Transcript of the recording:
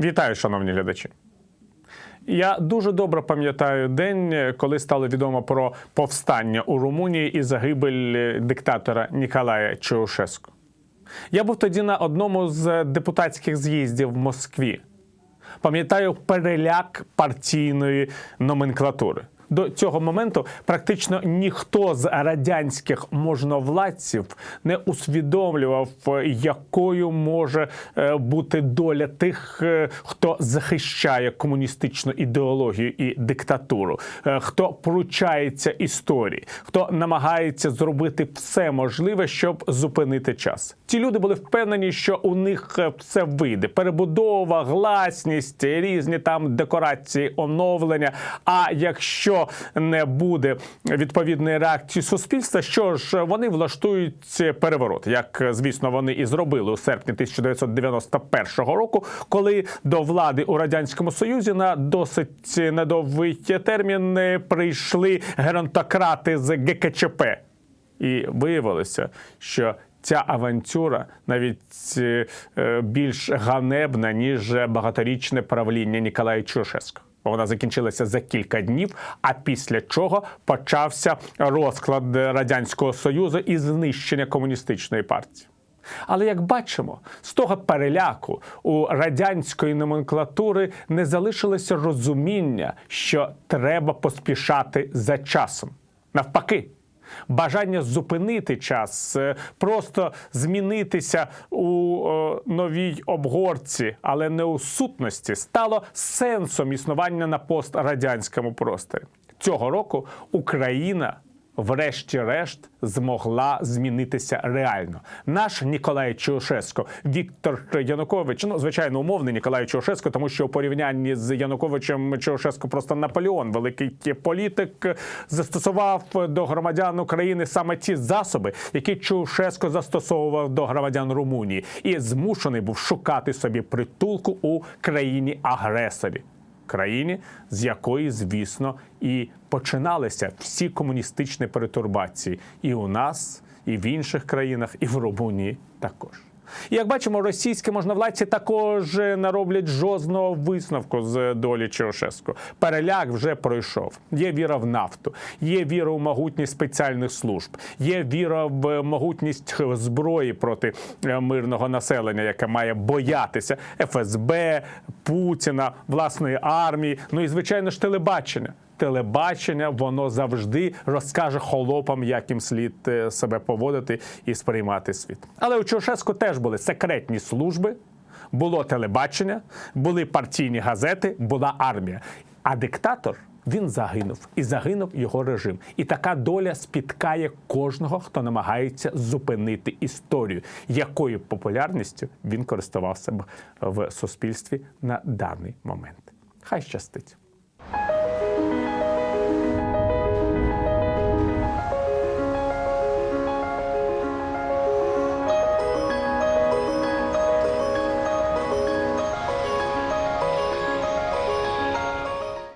Вітаю, шановні глядачі. Я дуже добре пам'ятаю день, коли стало відомо про повстання у Румунії і загибель диктатора Ніколая Чаушеску. Я був тоді на одному з депутатських з'їздів в Москві. Пам'ятаю переляк партійної номенклатури. До цього моменту практично ніхто з радянських можновладців не усвідомлював, якою може е, бути доля тих, е, хто захищає комуністичну ідеологію і диктатуру, е, хто поручається історії, хто намагається зробити все можливе, щоб зупинити час. Ці люди були впевнені, що у них е, все вийде: перебудова, гласність, різні там декорації, оновлення. А якщо не буде відповідної реакції суспільства, що ж вони влаштують переворот, як звісно вони і зробили у серпні 1991 року, коли до влади у радянському союзі на досить недовгий термін прийшли геронтократи з ГКЧП. І виявилося, що ця авантюра навіть е, більш ганебна, ніж багаторічне правління Ніколая Чушеско. Вона закінчилася за кілька днів, а після чого почався розклад Радянського Союзу і знищення комуністичної партії. Але як бачимо, з того переляку у радянської номенклатури не залишилося розуміння, що треба поспішати за часом. Навпаки, бажання зупинити час, е, просто змінитися у е, новій обгорці, але не у сутності, стало сенсом існування на пострадянському просторі. Цього року Україна. Врешті-решт змогла змінитися реально. Наш Ніколай Чаушеско, Віктор Янукович, ну звичайно, умовний Ніколай Чаушеско, тому що у порівнянні з Януковичем Чаушеско просто Наполеон, великий політик, застосував до громадян України саме ті засоби, які Чаушеско застосовував до громадян Румунії, і змушений був шукати собі притулку у країні агресорі країні, з якої, звісно, і починалися всі комуністичні перетурбації, і у нас, і в інших країнах, і в Румунії також. І як бачимо, російські можновладці також не роблять жодного висновку з долі Чаушеску. Переляк вже пройшов. Є віра в нафту, є віра в могутність спеціальних служб, є віра в могутність зброї проти е, мирного населення, яке має боятися ФСБ, Путіна, власної армії. Ну і звичайно ж телебачення телебачення воно завжди розкаже холопам, як їм слід е, себе поводити і сприймати світ. Але у Чаушеску теж були секретні служби, було телебачення, були партійні газети, була армія. А диктатор. Він загинув і загинув його режим. І така доля спіткає кожного, хто намагається зупинити історію, якою популярністю він користувався в суспільстві на даний момент. Хай щастить.